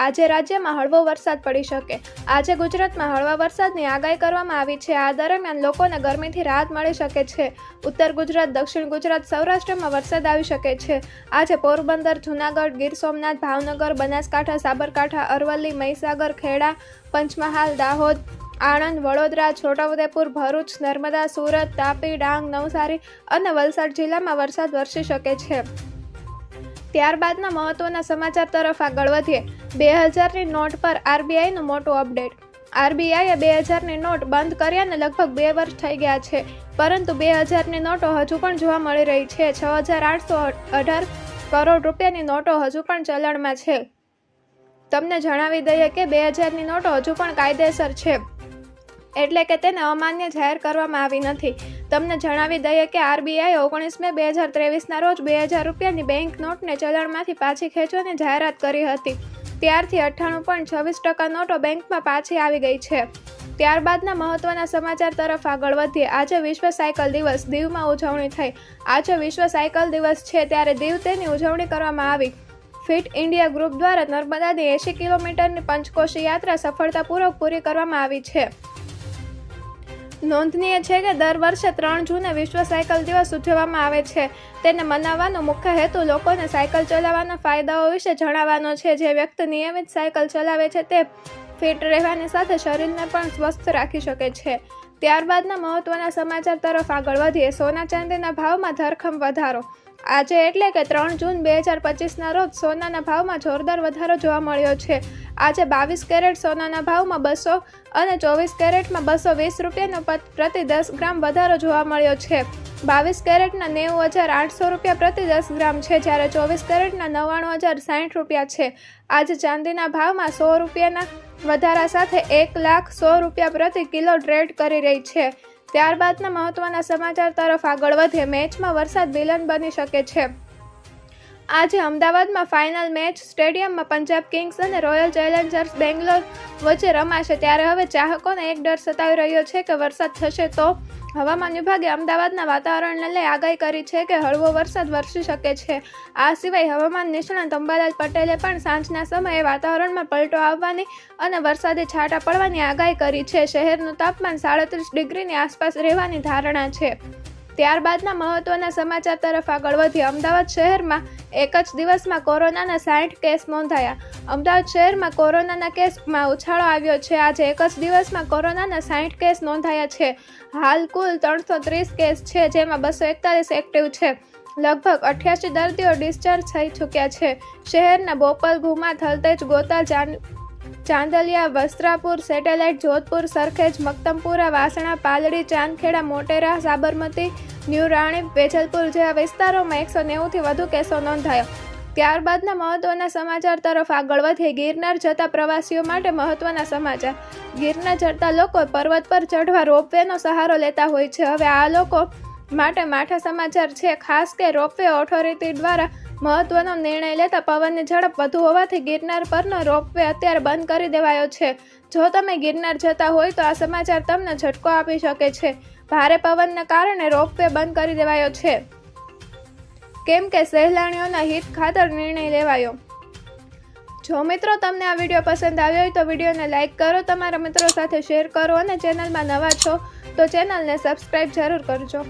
આજે રાજ્યમાં હળવો વરસાદ પડી શકે. આજે ગુજરાતમાં હળવા વરસાદની આગાહી કરવામાં આવી છે. આ દરમિયાન લોકોને ગરમીથી રાહત મળી શકે છે. ઉત્તર ગુજરાત, દક્ષિણ ગુજરાત, સૌરાષ્ટ્રમાં વરસાદ આવી શકે છે. આજે પોરબંદર, જૂનાગઢ, ગીર સોમનાથ, ભાવનગર, બનાસકાંઠા, સાબરકાંઠા, અરવલ્લી, મહીસાગર, ખેડા, પંચમહાલ, દાહોદ, આણંદ, વડોદરા, છોટાઉદેપુર, ભરૂચ, નર્મદા, સુરત, તાપી, ડાંગ, નવસારી અને વલસાડ જિલ્લામાં વરસાદ વરસી શકે છે. ત્યારબાદના મહત્વના સમાચાર તરફ આગળ વધીએ. બે હજારની નોટ પર આરબીઆઈનું મોટું અપડેટ. આરબીઆઈએ બે હજારની નોટ બંધ કર્યાને લગભગ બે વર્ષ થઈ ગયા છે. પરંતુ બે હજારની નોટો હજુ પણ જોવા મળી રહી છે. છ હજાર આઠસો અઢાર કરોડ રૂપિયાની નોટો હજુ પણ ચલણમાં છે. તમને જણાવી દઈએ કે બે હજારની નોટો હજુ પણ કાયદેસર છે. એટલે કે તેને અમાન્ય જાહેર કરવામાં આવી નથી. તમને જણાવી દઈએ કે આરબીઆઈ ઓગણીસ મે બે હજાર ત્રેવીસના રોજ બે હજાર રૂપિયાની બેંક નોટને ચલણમાંથી પાછી ખેંચવાની જાહેરાત કરી હતી. ત્યારથી અઠ્ઠાણું પોઈન્ટ છવ્વીસ ટકા નોટો બેંકમાં પાછી આવી ગઈ છે. ત્યારબાદના મહત્વના સમાચાર તરફ આગળ વધીએ. આજે વિશ્વ સાયકલ દિવસ, દીવમાં ઉજવણી થઈ. આજે વિશ્વ સાયકલ દિવસ છે ત્યારે દીવ તેની ઉજવણી કરવામાં આવી. ફિટ ઇન્ડિયા ગ્રુપ દ્વારા નર્મદાની એંશી કિલોમીટરની પંચકોશી યાત્રા સફળતાપૂર્વક પૂરી કરવામાં આવી છે. નોંધનીય છે કે દર વર્ષે ત્રણ જૂને વિશ્વ સાયકલ દિવસ ઉજવવામાં આવે છે. તેને મનાવવાનો મુખ્ય હેતુ લોકોને સાયકલ ચલાવવાના ફાયદાઓ વિશે જણાવવાનો છે. જે વ્યક્તિ નિયમિત સાયકલ ચલાવે છે તે ફિટ રહેવાની સાથે શરીરને પણ સ્વસ્થ રાખી શકે છે. ત્યારબાદના મહત્વના સમાચાર તરફ આગળ વધીએ. સોના ચાંદીના ભાવમાં ધરખમ વધારો. આજે એટલે કે ત્રણ જૂન બે હજાર પચીસના રોજ સોનાના ભાવમાં જોરદાર વધારો જોવા મળ્યો છે. આજે બાવીસ કેરેટ સોનાના ભાવમાં બસો અને ચોવીસ કેરેટમાં બસો વીસ રૂપિયાનો પ્રતિ દસ ગ્રામ વધારો જોવા મળ્યો છે. બાવીસ કેરેટના નેવું હજાર આઠસો રૂપિયા પ્રતિ દસ ગ્રામ છે, જ્યારે ચોવીસ કેરેટના નવ્વાણું હજાર સાઠ રૂપિયા છે. આજે ચાંદીના ભાવમાં સો રૂપિયાના વધારા સાથે એક લાખ સો રૂપિયા પ્રતિ કિલો ટ્રેડ કરી રહી છે. ત્યારબાદના મહત્વના સમાચાર તરફ આગળ વધે. મેચમાં વરસાદ વિલન બની શકે છે. આજે અમદાવાદમાં ફાઇનલ મેચ સ્ટેડિયમમાં પંજાબ કિંગ્સ અને રોયલ ચેલેન્જર્સ બેંગ્લોર વચ્ચે રમાશે. ત્યારે હવે ચાહકોને એક ડર સતાવી રહ્યો છે કે વરસાદ થશે તો હવામાન વિભાગે અમદાવાદના વાતાવરણને લઈ આગાહી કરી છે કે હળવો વરસાદ વરસી શકે છે. આ સિવાય હવામાન નિષ્ણાત અંબાલાલ પટેલે પણ સાંજના સમયે વાતાવરણમાં પલટો આવવાની અને વરસાદી છાંટા પડવાની આગાહી કરી છે. શહેરનું તાપમાન સાડત્રીસ ડિગ્રીની આસપાસ રહેવાની ધારણા છે. ત્યારબાદના મહત્વના સમાચાર તરફ આગળ વધી અમદાવાદ શહેરમાં એક જ દિવસમાં કોરોનાના સાઠ કેસ નોંધાયા. અમદાવાદ શહેરમાં કોરોનાના કેસમાં ઉછાળો આવ્યો છે. આજે એક જ દિવસમાં કોરોનાના સાઠ કેસ નોંધાયા છે. હાલ કુલ ત્રણસો ત્રીસ કેસ છે, જેમાં બસો એકતાલીસ એક્ટિવ છે. લગભગ અઠ્યાસી દર્દીઓ ડિસ્ચાર્જ થઈ ચૂક્યા છે. શહેરના બોપલ ભૂમા થલતેજ ગોતા જાન ચાંદલિયા, વસ્ત્રાપુર, સેટેલાઇટ, જોધપુર, સરખેજ, મક્તમપુરા, વાસણા, પાલડી, ચાંદખેડા, મોટેરા, સાબરમતી, ન્યૂ રાણીપ વેજલપુર જેવા વિસ્તારોમાં એકસો નેવુંથી વધુ કેસો નોંધાયો. ત્યારબાદના મહત્વના સમાચાર તરફ આગળ વધીએ. ગિરનાર જતા પ્રવાસીઓ માટે મહત્વના સમાચાર. ગિરનાર ચડતા લોકો પર્વત પર ચઢવા રોપવેનો સહારો લેતા હોય છે. હવે આ લોકો માટે માઠા સમાચાર છે. ખાસ કે રોપવે ઓથોરિટી દ્વારા મહત્વનો નિર્ણય લેતા પવનની ઝડપ વધુ હોવાથી ગિરનાર પરનો રોપવે અત્યારે બંધ કરી દેવાયો છે. જો તમે ગિરનાર જતા હોય તો આ સમાચાર તમને ઝટકો આપી શકે છે. ભારે પવનને કારણે રોપવે બંધ કરી દેવાયો છે. કેમ કે સહેલાણીઓના હિત ખાતર નિર્ણય લેવાયો. જો મિત્રો તમને આ વીડિયો પસંદ આવ્યો હોય તો વિડીયોને લાઇક કરો, તમારા મિત્રો સાથે શેર કરો અને ચેનલમાં નવા છો તો ચેનલને સબસ્ક્રાઈબ જરૂર કરજો.